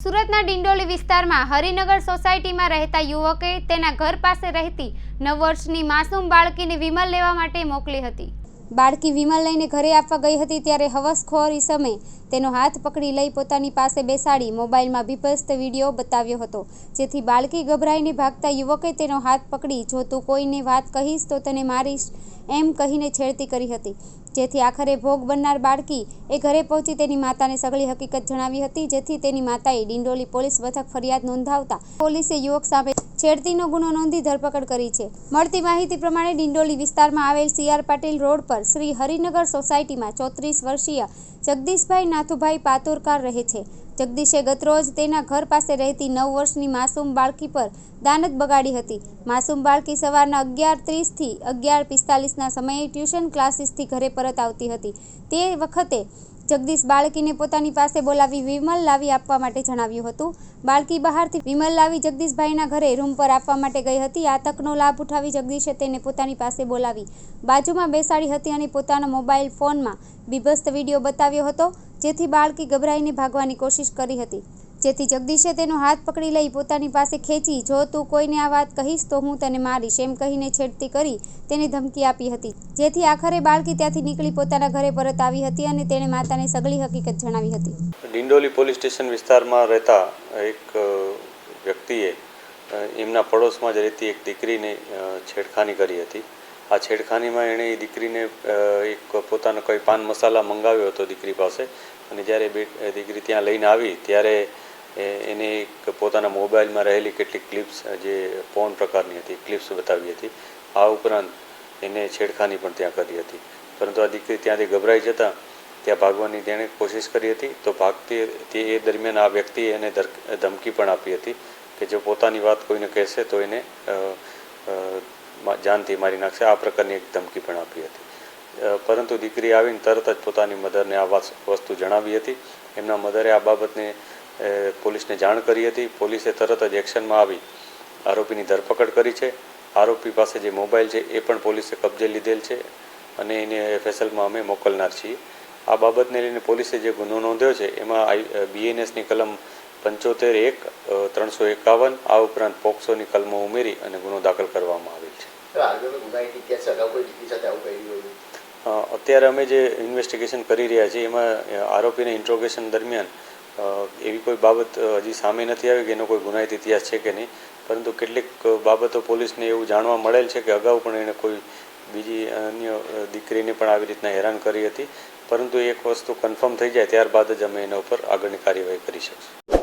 સુરતના ડિંડોલી વિસ્તારમાં હરિનગર સોસાયટીમાં રહેતા યુવકે તેના ઘર પાસે રહેતી નવ વર્ષની માસૂમ બાળકીને વિમલ લેવા માટે મોકલી હતી. બાળકી વિમલ લઈને ઘરે આપવા ગઈ હતી ત્યારે હવસખોરી સમયે તેનો હાથ પકડી લઈ પોતાની પાસે બેસાડી મોબાઈલમાં બીભસ્ત વીડિયો બતાવ્યો હતો. જેથી બાળકી ગભરાઈને ભાગતા યુવકે તેનો હાથ પકડી, જો તું કોઈને વાત કહીશ, તો તને મારીશ, એમ કહીને છેડતી કરી હતી. જેથી આખરે ભોગ બનનાર બાળકી એ ઘરે પહોંચી તેની માતાને સગળી હકીકત જણાવી હતી, જેથી તેની માતાએ ડિંડોલી પોલીસ મથક ફરિયાદ નોંધાવતા પોલીસે યુવક સામે છેડતીનો ગુનો નોંધી ધરપકડ કરી છે. મળતી માહિતી પ્રમાણે ડિંડોલી વિસ્તારમાં આવેલ સીઆર પાટીલ રોડ પર શ્રી હરિનગર સોસાયટીમાં ચોત્રીસ વર્ષીય જગદીશભાઈ નાથુભાઈ પાતુરકાર રહે છે. જગદીશે ગતરોજ તેના ઘર પાસે રહેતી નવ વર્ષની માસૂમ બાળકી પર દાનત બગાડી હતી. માસૂમ બાળકી સવારના અગિયાર ત્રીસથી અગિયાર પિસ્તાલીસના સમયે ટ્યુશન ક્લાસીસથી ઘરે પરત આવતી હતી. તે વખતે જગદીશ બાળકીને પોતાની પાસે બોલાવી વિમલ લાવી આપવા માટે જણાવ્યું હતું. બાળકી બહારથી વિમલ લાવી જગદીશભાઈના ઘરે રૂમ પર આપવા માટે ગઈ હતી. આ તકનો લાભ ઉઠાવી જગદીશે તેને પોતાની પાસે બોલાવી બાજુમાં બેસાડી હતી અને પોતાના મોબાઈલ ફોનમાં બીભસ્ત વીડિયો બતાવ્યો હતો, જેથી બાળકી ગભરાઈને ભાગવાની કોશિશ કરી હતી. જેથી જગદીશે તેનો હાથ પકડી લઈ પોતાની પાસે ખેંચી, જો તું કોઈને આ વાત કહીશ, તો હું તને મારીશ. એમ કહીને છેડતી કરી તેને ધમકી આપી હતી. જેથી આખરે બાળકી ત્યાંથી નીકળી પોતાના ઘરે પરત આવી હતી અને તેણે માતાને સગળી હકીકત જણાવી હતી. ડિંડોલી પોલીસ સ્ટેશન વિસ્તારમાં રહેતા એક વ્યક્તિએ એમના પડોશમાં જ રહેતી એક દીકરીને છેડખાની કરી હતી. આ છેડખાનીમાં એણે એ દીકરીને એક પોતાનો કોઈ પાન મસાલા મંગાવ્યો હતો દીકરી પાસે. અને જ્યારે દીકરી ત્યાં લઈને આવી, ત્યારે એને એક પોતાના મોબાઈલમાં રહેલી કેટલીક ક્લિપ્સ જે પોન પ્રકારની હતી ક્લિપ્સ બતાવી હતી. આ ઉપરાંત એને છેડખાની પણ ત્યાં કરી હતી. પરંતુ આ દીકરી ત્યાંથી ગભરાઈ જતાં ત્યાં ભાગવાની તેણે કોશિશ કરી હતી, તો ભાગતી તે એ દરમિયાન આ વ્યક્તિએ એને ધમકી પણ આપી હતી કે જો પોતાની વાત કોઈને કહેશે તો એને જાનથી મારી નાખશે. આ પ્રકારની એક ધમકી પણ આપી હતી. પરંતુ દીકરી આવીને તરત જ પોતાની મધરને આ વસ્તુ જણાવી હતી. એમના મધરે આ બાબતને પોલીસને જાણ કરી હતી. પોલીસે તરત જ એક્શનમાં આવી આરોપીની ધરપકડ કરી છે. આરોપી પાસે જે મોબાઈલ છે એ પણ પોલીસે કબજે લીધેલ છે અને એને ફેસલમાં અમે મોકલનાર છીએ. આ બાબતને લઈને પોલીસે જે ગુનો નોંધ્યો છે એમાં બીએનએસની કલમ પંચોતેર એક ત્રણસો એકાવન આ ઉપરાંત પોક્સોની કલમો ઉમેરી અને ગુનો દાખલ કરવામાં આવેલ છે. અત્યારે અમે જે ઇન્વેસ્ટિગેશન કરી રહ્યા છીએ એમાં આરોપીને ઇન્ટ્રોગેશન દરમિયાન એવી કોઈ બાબત હજી સામે નથી આવી કે એનો કોઈ ગુનાહિત ઇતિહાસ છે કે નહીં? પરંતુ કેટલીક બાબતો પોલીસને એવું જાણવા મળેલ છે કે અગાઉ પણ એણે કોઈ બીજી અન્ય દીકરીને પણ આવી રીતના હેરાન કરી હતી. પરંતુ એક વસ્તુ કન્ફર્મ થઈ જાય, ત્યારબાદ જ અમે એના ઉપર આગળની કાર્યવાહી કરી શકીશું.